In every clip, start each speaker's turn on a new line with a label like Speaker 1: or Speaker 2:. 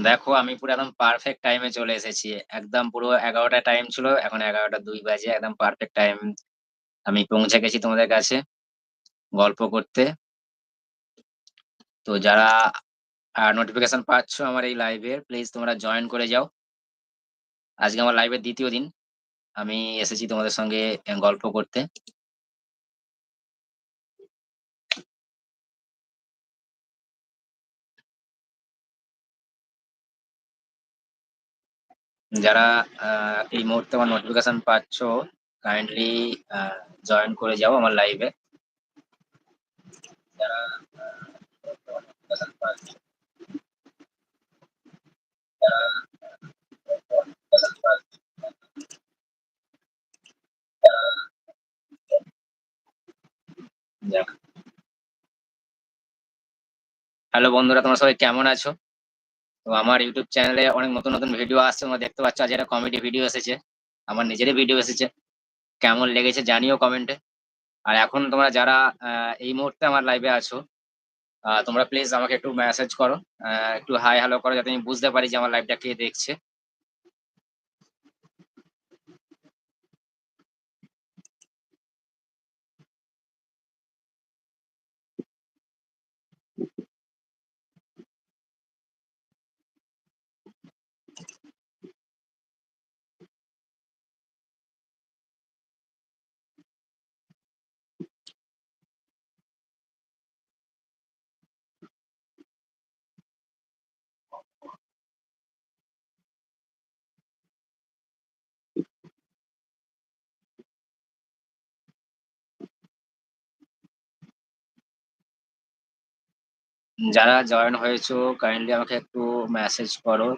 Speaker 1: দেখো, আমি পুরো একদম পারফেক্ট টাইমে চলে এসেছি। একদম পুরো ১১টা টাইম ছিল। এখন ১১টা ২ বাজে। একদম পারফেক্ট টাইম আমি পৌঁছে গেছি তোমাদের কাছে গল্প করতে। তো যারা নোটিফিকেশন পাচ্ছ আমার এই লাইভের প্লিজ তোমরা জয়েন করে যাও। আজকে আমার লাইভের দ্বিতীয় দিন। আমি এসেছি তোমাদের সঙ্গে গল্প করতে। যারা এই মুহূর্তে আমার নোটিফিকেশন পাচ্ছ কাইন্ডলি জয়েন করে যাও আমার লাইভে। হ্যালো বন্ধুরা তোমরা সবাই কেমন আছো? তো আমার ইউটিউব চ্যানেলে অনেক নতুন, নতুন ভিডিও আসছে তোমরা দেখতে পাচ্ছ আজ একটা কমেডি ভিডিও এসেছে। আমার নিজেরই ভিডিও এসেছে। কেমন লেগেছে জানিও কমেন্টে। আর এখন তোমরা যারা এই মুহূর্তে আমার লাইভে আছো, তোমরা প্লিজ আমাকে একটু মেসেজ করো। একটু হাই হ্যালো করো যাতে আমি বুঝতে পারি যে আমার লাইভটা কে দেখছে। যারা জয়েন হয়েছো কাইন্ডলি আমাকে একটু মেসেজ করো,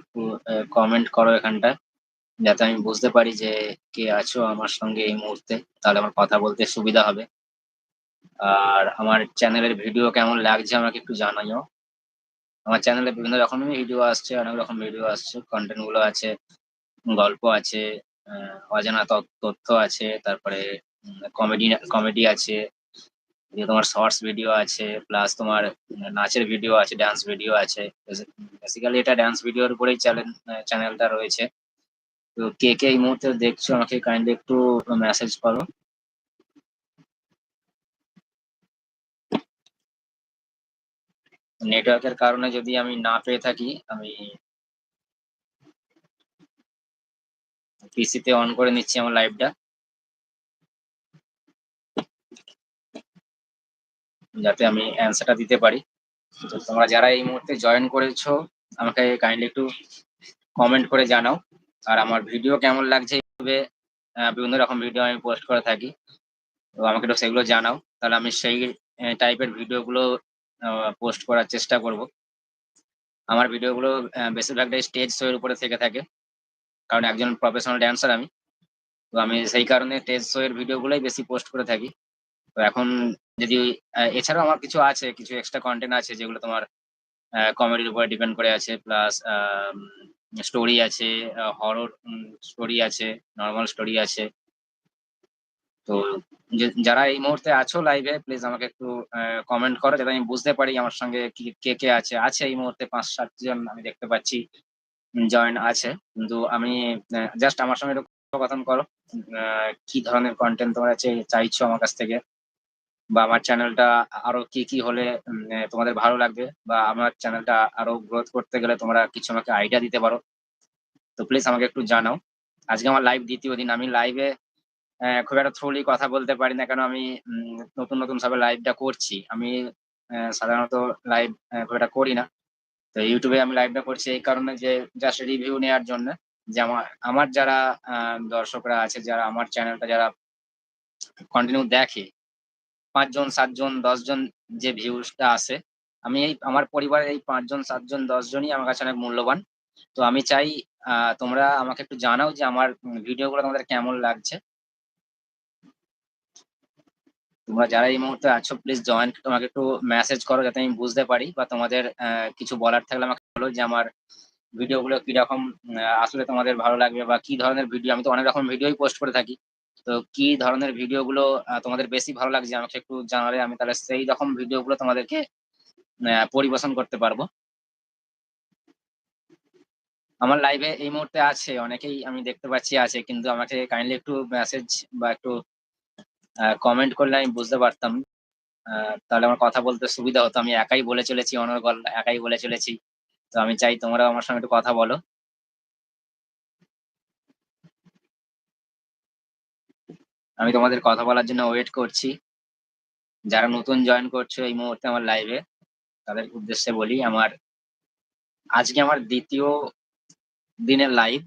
Speaker 1: কমেন্ট করো এখানটায়। যাতে আমি বুঝতে পারি যে কে আছো আমার সঙ্গে এই মুহূর্তে। তাহলে আমার কথা বলতে সুবিধা হবে। আর আমার চ্যানেলের ভিডিও কেমন লাগছে আমাকে একটু জানাইও। আমার চ্যানেলে বিভিন্ন রকমেরই ভিডিও আসছে, অনেক রকম ভিডিও আসছে। কনটেন্টগুলো আছে, গল্প আছে, অজানা তথ্য আছে, তারপরে কমেডি কমেডি আছে। যে তোমার শর্টস ভিডিও আছে, প্লাস তোমার নাচের ভিডিও আছে, ডান্স ভিডিও আছে। বেসিক্যালি এটা ডান্স ভিডিওর উপরেই চ্যানেল চ্যানেলটা রয়েছে। তো কে, কে এই মুহূর্তে দেখছ আমাকে কাইন্ডলি একটু মেসেজ করো। নেটওয়ার্কের কারণে যদি আমি না পেয়ে থাকি আমি পিসিতে অন করে নিচ্ছি আমার লাইভটা। যাতে আমি অ্যান্সারটা দিতে পারি। তো তোমরা যারা এই মুহূর্তে জয়েন করেছ, আমাকে কাইন্ডলি একটু কমেন্ট করে জানাও। আর আমার ভিডিও কেমন লাগছে আ বিভিন্ন রকম ভিডিও আমি পোস্ট করে থাকি। তো আমাকে একটু সেগুলো জানাও। তাহলে আমি সেই টাইপের ভিডিওগুলো পোস্ট করার চেষ্টা করব। আমার ভিডিওগুলো বেশিরভাগটাই স্টেজ শো এর উপরে থেকে থাকে। কারণ একজন প্রফেশনাল ড্যান্সার আমি। তো আমি সেই কারণে স্টেজ শো এর ভিডিওগুলাই বেশি পোস্ট করে থাকি। তো এখন যদি এছাড়াও আমার কিছু আছে, কিছু এক্সট্রা কন্টেন্ট আছে যেগুলো তোমার কমেডির উপরে ডিপেন্ড করে আছে। প্লাস স্টোরি আছে, হরর স্টোরি আছে, নর্মাল স্টোরি আছে। তো যারা এই মুহূর্তে আছো লাইভে প্লিজ আমাকে একটু কমেন্ট করো যাতে আমি বুঝতে পারি আমার সঙ্গে কি কে, আছে। আছে এই মুহূর্তে ৫-৭ জন আমি দেখতে পাচ্ছি জয়েন আছে। কিন্তু আমি জাস্ট আমার সঙ্গে একটু কথোপকথন করো। কি ধরনের কন্টেন্ট তোমরা চে চাইছো আমার কাছ থেকে? বা আমার চ্যানেলটা আরও কি, কি হলে তোমাদের ভালো লাগবে? বা আমার চ্যানেলটা আরও গ্রোথ করতে গেলে তোমরা কিছু আমাকে আইডিয়া দিতে পারো। তো প্লিজ আমাকে একটু জানাও। আজকে আমার লাইভ দ্বিতীয় দিন। আমি লাইভে খুব একটা থ্রোলি কথা বলতে পারি না। কেন আমি নতুন, নতুন সবে লাইভটা করছি। আমি সাধারণত লাইভ খুব একটা করি না। তো ইউটিউবে আমি লাইভটা করছি এই কারণে যে জাস্ট রিভিউ নেওয়ার জন্যে। যে আমার আমার যারা দর্শকরা আছে, যারা আমার চ্যানেলটা যারা কন্টিনিউ দেখে ৫ জন, ৭ জন, ১০ জন যে ভিউজটা আসে, আমি এই আমার পরিবারের এই ৫ জন, ৭ জন, ১০ জনই আমার কাছে অনেক মূল্যবান। তো আমি চাই তোমরা আমাকে একটু জানাও যে আমার ভিডিওগুলো তোমাদের কেমন লাগছে? তোমরা যারা এই মুহূর্তে আছো প্লিজ জয়েন তোমাকে একটু মেসেজ করো যাতে আমি বুঝতে পারি বা তোমাদের কিছু বলার থাকলে আমাকে বলো যে আমার ভিডিওগুলো কীরকম আসলে তোমাদের ভালো লাগবে বা কি ধরনের ভিডিও আমি তো অনেক রকম ভিডিওই পোস্ট করে থাকি। তো কি ধরনের ভিডিওগুলো আ তোমাদের বেশি ভালো লাগছে আমাকে একটু জানালে আমি তাহলে সেই রকম ভিডিওগুলো তোমাদেরকে অ্যা পরিবেশন করতে পারব। আমার লাইভে এই মুহূর্তে আছে, অনেকেই আমি দেখতে পাচ্ছি আছে, কিন্তু আমাকে কাইন্ডলি একটু মেসেজ বা একটু কমেন্ট করলে আমি বুঝতে পারতাম। তাহলে আমার কথা বলতে সুবিধা হতো। আমি একাই বলে চলেছি, অনর্গল একাই বলে চলেছি। তো আমি চাই তোমরাও আমার সঙ্গে একটু কথা বলো। আমি তোমাদের কথা বলার জন্য ওয়েট করছি। যারা নতুন জয়েন করছ এই মুহূর্তে আমার লাইভে তাদের উদ্দেশ্যে বলি, আমার আজকে আমার দ্বিতীয় দিনের লাইভ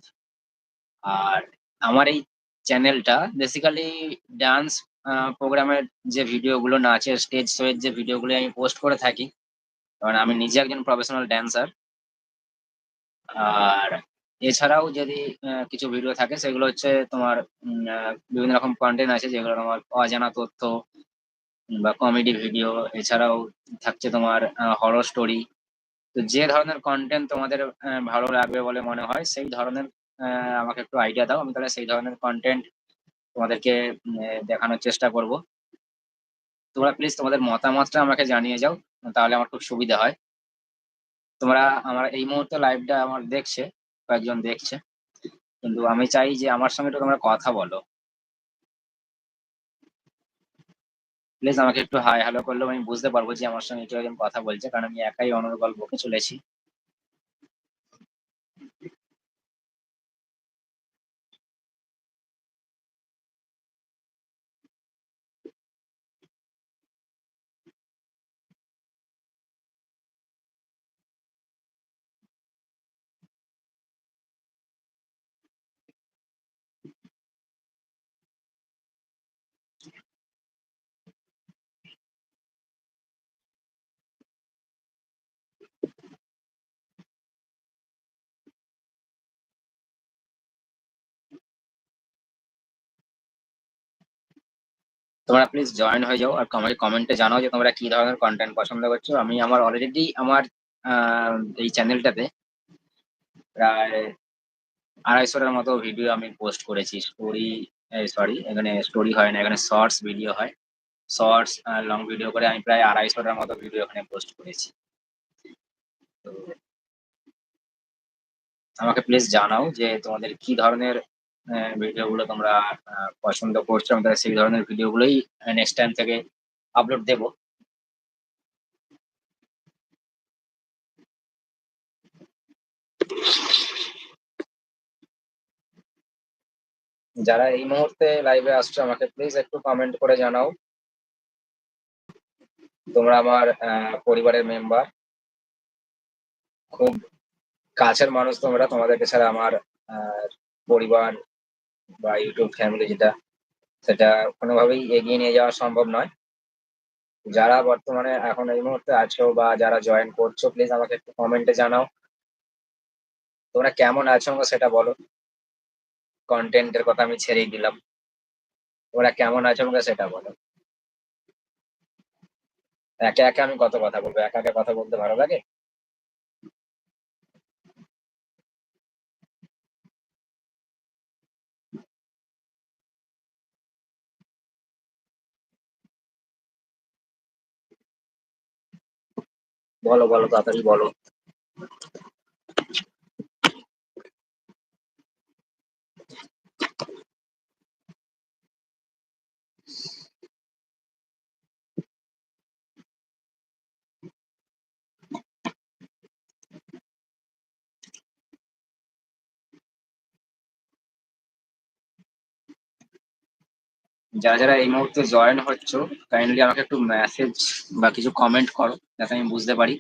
Speaker 1: আর আমার এই চ্যানেলটা বেসিক্যালি ডান্স প্রোগ্রামের যে ভিডিওগুলো নাচের স্টেজ শো এর যে ভিডিওগুলো আমি পোস্ট করে থাকি। কারণ আমি নিজে একজন প্রফেশনাল ড্যান্সার আর এছাড়াও যদি কিছু ভিডিও থাকে, সেগুলো হচ্ছে তোমার বিভিন্ন রকম কন্টেন্ট আছে, যেগুলো তোমার অজানা তথ্য বা কমেডি ভিডিও এছাড়াও থাকছে তোমার হরর স্টোরি তো যে ধরনের কন্টেন্ট তোমাদের ভালো লাগবে বলে মনে হয়, সেই ধরনের আমাকে একটু আইডিয়া দাও, আমি তাহলে সেই ধরনের কন্টেন্ট তোমাদেরকে দেখানোর চেষ্টা করব। তোমরা প্লিজ তোমাদের মতামতটা আমাকে জানিয়ে যাও, তাহলে আমার খুব সুবিধা হয়। তোমরা আমার, এই মুহূর্তে লাইভটা আমার দেখছে। কয়েকজন দেখছে। কিন্তু আমি চাই যে আমার সঙ্গে একটু তোমরা কথা বলো। প্লিজ আমাকে একটু হাই হ্যালো করলেও আমি বুঝতে পারব যে আমার সঙ্গে কেউ একজন কথা বলছে, কারণ আমি একাই অনুর গল্পকে চলেছি। তোমরা প্লিজ জয়েন হয়ে যাও আর আমাকে কমেন্টে জানাও যে তোমরা কি ধরনের কন্টেন্ট পছন্দ করছ। আমি আমার অলরেডি আমার এই চ্যানেলটাতে প্রায় আড়াইশোটার মতো ভিডিও আমি পোস্ট করেছি। স্টোরি সরি এখানে স্টোরি হয় না, এখানে শর্টস ভিডিও হয়। শর্টস লং ভিডিও করে আমি প্রায় আড়াইশোটার মতো ভিডিও এখানে পোস্ট করেছি। তো আমাকে প্লিজ জানাও যে তোমাদের কি ধরনের ভিডিও গুলো তোমরা পছন্দ করছ আমি তাহলে সেই ধরনের ভিডিও গুলোই নেক্সট টাইম থেকে আপলোড দেবো। যারা এই মুহূর্তে লাইভে আসছো, আমাকে প্লিজ একটু কমেন্ট করে জানাও। তোমরা আমার পরিবারের মেম্বার খুব কাছের মানুষ তোমরা, তোমাদেরকে ছাড়া আমার পরিবার বা ইউটিউব ফ্যামিলি যেটা, সেটা কোনোভাবেই এগিয়ে নিয়ে যাওয়া সম্ভব নয়। যারা বর্তমানে এখন এই মুহূর্তে আছো বা যারা জয়েন করছ প্লিজ আমাকে একটু কমেন্টে জানাও। তোমরা কেমন আছো আমাকে সেটা বলো। কন্টেন্টের কথা আমি ছেড়েই দিলাম। তোমরা কেমন আছো আমাকে সেটা বলো। একে একে আমি কত কথা বলব? একা একা কথা বলতে ভালো লাগে? বলো বলো তাড়াতাড়ি বলো। যারা যারা এই মুহূর্তে জয়েন হচ্ছ কাইন্ডলি আমাকে একটু মেসেজ বা কিছু কমেন্ট করো, যাতে আমি বুঝতে পারি।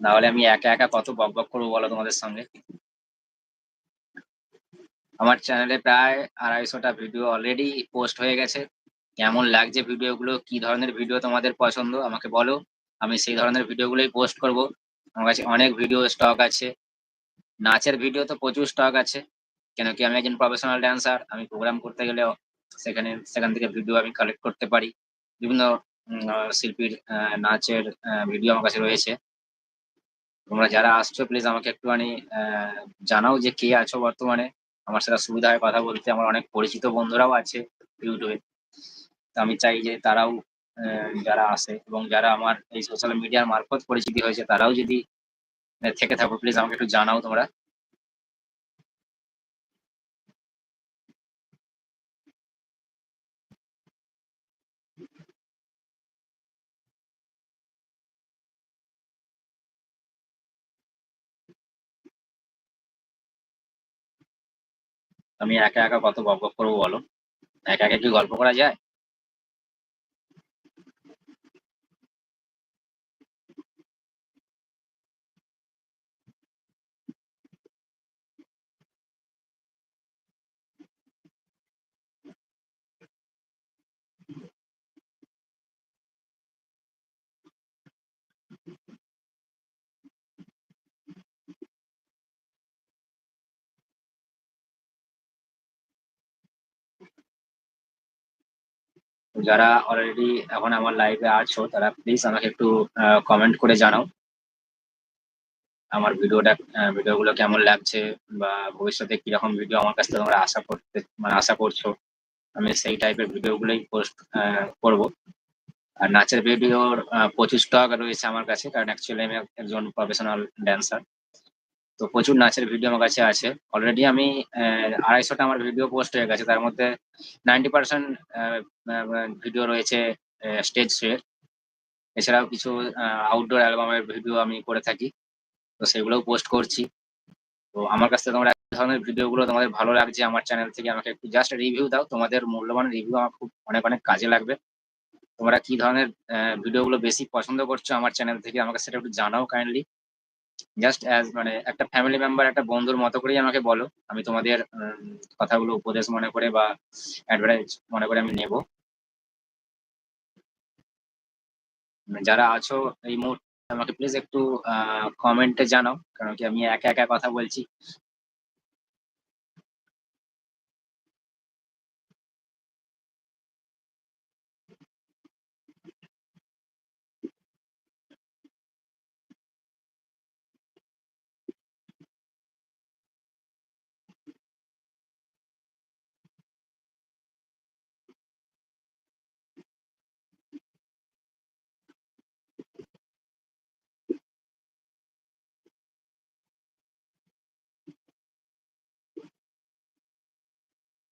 Speaker 1: নাহলে আমি একা একা কত বক বক করব বলো তোমাদের সঙ্গে। আমার চ্যানেলে প্রায় আড়াইশোটা ভিডিও অলরেডি পোস্ট হয়ে গেছে। কেমন লাগছে ভিডিওগুলো কি ধরনের ভিডিও তোমাদের পছন্দ? আমাকে বলো। আমি সেই ধরনের ভিডিওগুলোই পোস্ট করব। আমার কাছে অনেক ভিডিও স্টক আছে। নাচের ভিডিও তো প্রচুর স্টক আছে। কেন কি আমি একজন প্রফেশনাল ড্যান্সার আমি প্রোগ্রাম করতে গেলেও সেখানে, সেখান থেকে ভিডিও আমি কালেক্ট করতে পারি। বিভিন্ন শিল্পীর নাচের ভিডিও আমার কাছে রয়েছে। তোমরা যারা আসছো প্লিজ আমাকে একটুখানি জানাও যে কে আছো বর্তমানে। আমার সাথে সুবিধা হয় কথা বলতে। আমার অনেক পরিচিত বন্ধুরাও আছে ইউটিউবে। তো আমি চাই যে তারাও যারা আসে এবং যারা আমার এই সোশ্যাল মিডিয়ার মারফত পরিচিতি হয়েছে, তারাও যদি থেকে থাকো প্লিজ আমাকে একটু জানাও তোমরা। আমি একা একা কত বক বক করব বলো? একা একা কি গল্প করা যায়? যারা অলরেডি এখন আমার লাইভে আছো, তারা প্লিজ আমাকে একটু কমেন্ট করে জানাও। আমার ভিডিওটা ভিডিওগুলো কেমন লাগছে বা ভবিষ্যতে কীরকম ভিডিও আমার কাছ থেকে তোমরা আশা করতে মানে আশা করছ, আমি সেই টাইপের ভিডিওগুলোই পোস্ট করব। আর নাচের ভিডিওর পঁচিশ স্টক রয়েছে আমার কাছে, কারণ অ্যাকচুয়ালি আমি একজন প্রফেশনাল ড্যান্সার তো প্রচুর নাচের ভিডিও আমার কাছে আছে। অলরেডি আমি আড়াইশোটা আমার ভিডিও পোস্ট হয়ে গেছে। তার মধ্যে নাইনটি পার্সেন্ট ভিডিও রয়েছে স্টেজ শোয়ের এছাড়াও কিছু আউটডোর অ্যালবামের ভিডিও আমি করে থাকি। তো সেগুলোও পোস্ট করছি। তো আমার কাছ থেকে তোমরা এক ধরনের ভিডিওগুলো তোমাদের ভালো লাগছে, আমার চ্যানেল থেকে আমাকে একটু জাস্ট রিভিউ দাও। তোমাদের মূল্যবান রিভিউ আমার খুব অনেক অনেক কাজে লাগবে। তোমরা কি ধরনের ভিডিওগুলো বেশি পছন্দ করছ আমার চ্যানেল থেকে আমাকে সেটা একটু জানাও কাইন্ডলি জাস্ট মানে একটা ফ্যামিলি মেম্বার একটা বন্ধুর মতো করেই আমাকে বলো। আমি তোমাদের কথাগুলো উপদেশ মনে করে বা অ্যাডভাইস মনে করে আমি নেব। যারা আছো এই মুহূর্তে আমাকে প্লিজ একটু কমেন্টে জানাও। কারণ কি আমি একা একা কথা বলছি।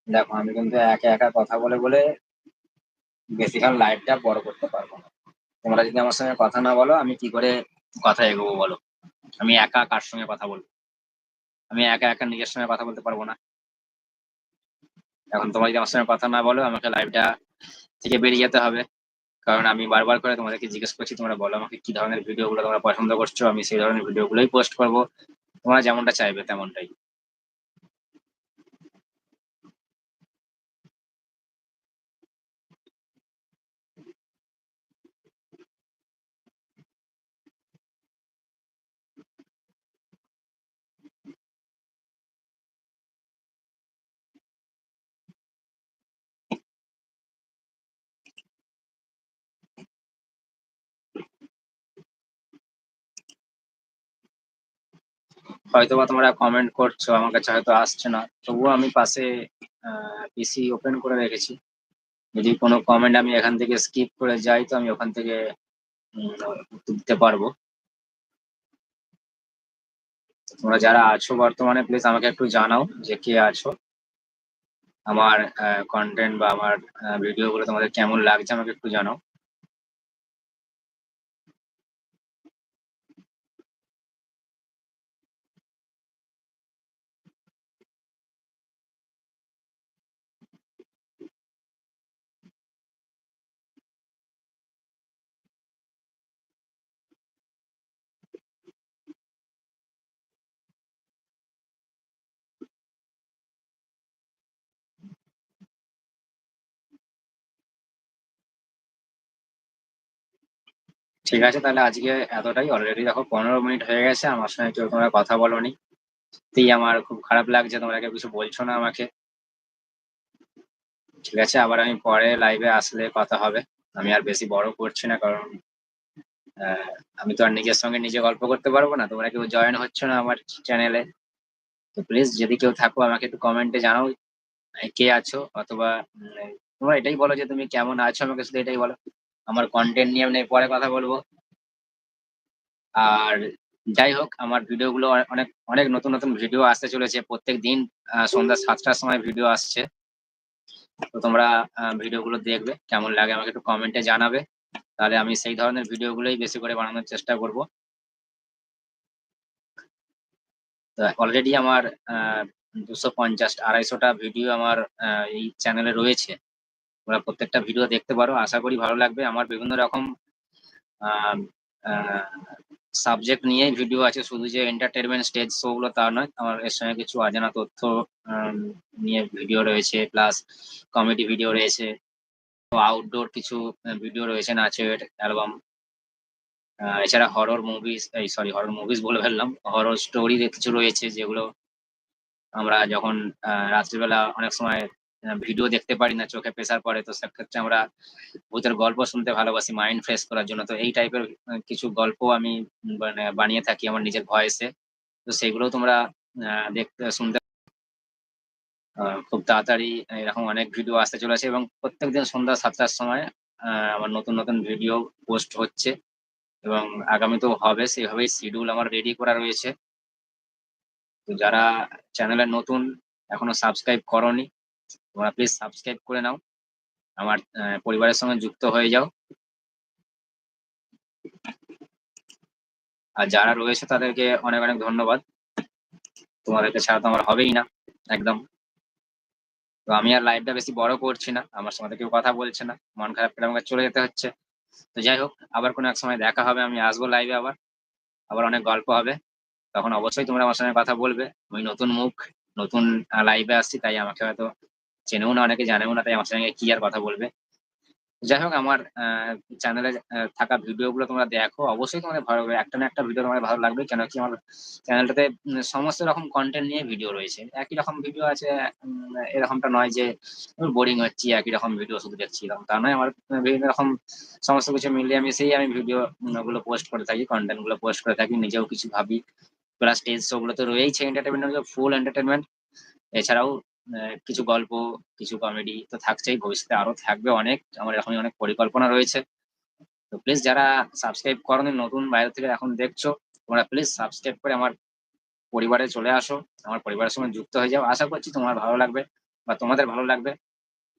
Speaker 1: দেখো, আমি কিন্তু একা একা কথা বলে বলে বেশিক্ষণ লাইভটা বড় করতে পারব না। তোমরা যদি আমার সঙ্গে কথা না বলো, আমি কি করে কথা এগোবো বলো? আমি একা কার সঙ্গে কথা বলব? আমি একা একা নিজের সঙ্গে কথা বলতে পারব না? এখন তোমরা যদি আমার সঙ্গে কথা না বলো, আমাকে লাইভটা থেকে বেরিয়ে যেতে হবে। কারণ আমি বারবার করে তোমাদেরকে জিজ্ঞেস করছি, তোমরা বলো আমাকে কি ধরনের ভিডিওগুলো তোমরা পছন্দ করছ? আমি সেই ধরনের ভিডিওগুলোই পোস্ট করব। তোমরা যেমনটা চাইবে, তেমনটাই। হয়তো বা তোমরা কমেন্ট করছ, আমার কাছে হয়তো আসছে না। তবুও আমি পাশে পিসি ওপেন করে রেখেছি। যদি কোনো কমেন্ট আমি এখান থেকে স্কিপ করে যাই, তো আমি ওখান থেকে দিতে পারব। তোমরা যারা আছো বর্তমানে প্লিজ আমাকে একটু জানাও যে কে আছো। আমার কন্টেন্ট বা আমার ভিডিওগুলো তোমাদের কেমন লাগছে, আমাকে একটু জানাও। ঠিক আছে, তাহলে আজকে এতটাই। অলরেডি দেখো পনেরো মিনিট হয়ে গেছে আমার সঙ্গে কেউ তোমরা কথা বলোনি। সত্যিই আমার খুব খারাপ লাগছে, তোমরা কেউ কিছু বলছো না আমাকে। ঠিক আছে, আবার আমি পরে লাইভে আসলে কথা হবে। আমি আর বেশি বড় করছি না, কারণ আমি তো আর নিজের সঙ্গে নিজে গল্প করতে পারব না। তোমরা কেউ জয়েন হচ্ছে না আমার চ্যানেলে তো প্লিজ যদি কেউ থাকো, আমাকে একটু কমেন্টে জানাও, কে আছো অথবা তোমরা এটাই বলো যে তুমি কেমন আছো, আমাকে শুধু এটাই বলো। আমার কন্টেন্ট নিয়ে আমি পরে কথা বলব আর যাই হোক আমার ভিডিওগুলো অনেক অনেক নতুন, নতুন ভিডিও আসতে চলেছে। প্রত্যেক দিন সন্ধ্যা সাতটার সময় ভিডিও আসছে। তো তোমরা ভিডিওগুলো দেখবে। কেমন লাগে আমাকে একটু কমেন্টে জানাবে। তাহলে আমি সেই ধরনের ভিডিওগুলোই বেশি করে বানানোর চেষ্টা করব। তো অলরেডি আমার আ ২৫০ ২৫০ টা ভিডিও আমার এই চ্যানেলে রয়েছে। তোমরা প্রত্যেকটা ভিডিও দেখতে পারো। আশা করি ভালো লাগবে। আমার বিভিন্ন রকম সাবজেক্ট নিয়ে ভিডিও আছে। শুধু যে এন্টারটেনমেন্ট স্টেজ শো গুলো তা নয়। আমার এর সঙ্গে কিছু অজানা তথ্য নিয়ে ভিডিও রয়েছে। প্লাস কমেডি ভিডিও রয়েছে। আউটডোর কিছু ভিডিও রয়েছে নাচের অ্যালবাম। এছাড়া হরর মুভিস এই সরি হরর মুভিস বলে ফেললাম। হরর স্টোরি কিছু রয়েছে যেগুলো আমরা যখন রাত্রিবেলা অনেক সময় ভিডিও দেখতে পারি না, চোখে প্রেশার পড়ে। তো সেক্ষেত্রে আমরা ভূতের গল্প শুনতে ভালোবাসি মাইন্ড ফ্রেশ করার জন্য। তো এই টাইপের কিছু গল্প আমি মানে বানিয়ে থাকি আমার নিজের ভয়েসে। তো সেগুলোও তোমরা দেখতে শুনতে খুব তাড়াতাড়ি এরকম অনেক ভিডিও আসতে চলেছে এবং প্রত্যেকদিন সন্ধ্যা সাতটার সময় আমার নতুন, নতুন ভিডিও পোস্ট হচ্ছে এবং আগামীতেও হবে। সেভাবেই শিডিউল আমার রেডি করা রয়েছে। তো যারা চ্যানেলে নতুন এখনও সাবস্ক্রাইব করোনি, তোমরা প্লিজ সাবস্ক্রাইব করে নাও। আমার পরিবারের সঙ্গে যুক্ত হয়ে যাও। আর যারা রয়েছে তাদেরকে অনেক, অনেক ধন্যবাদ। তোমাদেরকে ছাড়া তো আমার হবেই না একদম। তো আমি আর লাইভটা বেশি বড় করছি না। আমার সঙ্গে কেউ কথা বলছে না। মন খারাপ করে আমাকে চলে যেতে হচ্ছে। তো যাই হোক আবার কোনো এক সময় দেখা হবে। আমি আসব লাইভে আবার। আবার অনেক গল্প হবে। তখন অবশ্যই তোমরা আমার সঙ্গে কথা বলবে। আমি নতুন মুখ, নতুন লাইভে আসছি তাই আমাকে হয়তো চেনেও না অনেকে জানেও না তাই আমার সঙ্গে কি আর কথা বলবে। যাই হোক আমার চ্যানেলে থাকা ভিডিওগুলো তোমরা দেখো। অবশ্যই তোমাদের ভালো লাগবে। একটা না একটা ভিডিও তোমাদের ভালো লাগবে। কেন কি আমার চ্যানেলটাতে সমস্ত রকম কন্টেন্ট নিয়ে ভিডিও রয়েছে। একই রকম ভিডিও আছে এরকমটা নয় যে বোরিং হচ্ছি, একই রকম ভিডিও শুধু দেখছি এরকম তা নয়। আমার বিভিন্ন রকম সমস্ত কিছু মিলিয়ে মিশিয়েই আমি ভিডিও গুলো পোস্ট করে থাকি, কন্টেন্টগুলো পোস্ট করে থাকি। নিজেও কিছু ভাবি। প্লাস স্টেজ শো গুলো তো রয়েইছে এন্টারটেনমেন্ট ফুল এন্টারটেনমেন্ট এছাড়াও কিছু গল্প, কিছু কমেডি তো থাকছেই। ভবিষ্যতে আরও থাকবে অনেক। আমার এখনই অনেক পরিকল্পনা রয়েছে। তো প্লিজ যারা সাবস্ক্রাইব করোনি নতুন বাইরে থেকে এখন দেখছ, তোমরা প্লিজ সাবস্ক্রাইব করে আমার পরিবারে চলে আসো। আমার পরিবারের সঙ্গে যুক্ত হয়ে যাও। আশা করছি তোমার ভালো লাগবে বা তোমাদের ভালো লাগবে।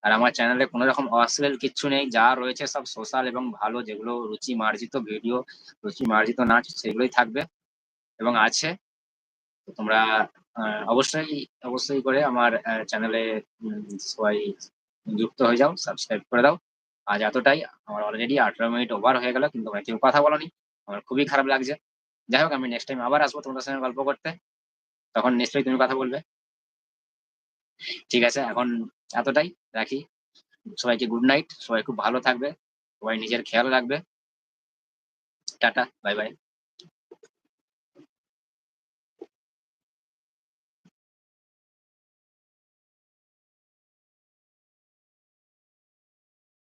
Speaker 1: আর আমার চ্যানেলে কোনো রকম অশ্লীল কিচ্ছু নেই। যা রয়েছে সব সোশ্যাল এবং ভালো যেগুলো রুচি মার্জিত ভিডিও, রুচি মার্জিত নাচ সেগুলোই থাকবে এবং আছে। তো তোমরা অবশ্যই, অবশ্যই করে আমার চ্যানেলে সবাই যুক্ত হয়ে যাও, সাবস্ক্রাইব করে দাও। আজ এতটাই। আমার অলরেডি ১৮ মিনিট ওভার হয়ে গেল কিন্তু তোমরা কেউ কথা বলোনি। আমার খুবই খারাপ লাগছে। যাই হোক আমি নেক্সট টাইম আবার আসব তোমাদের সঙ্গে গল্প করতে। তখন নিশ্চয়ই তুমি কথা বলবে। ঠিক আছে এখন এতটাই। রাখি। সবাইকে গুড নাইট। সবাই খুব ভালো থাকবে। সবাই নিজের খেয়াল রাখবে। টাটা। Bye, bye.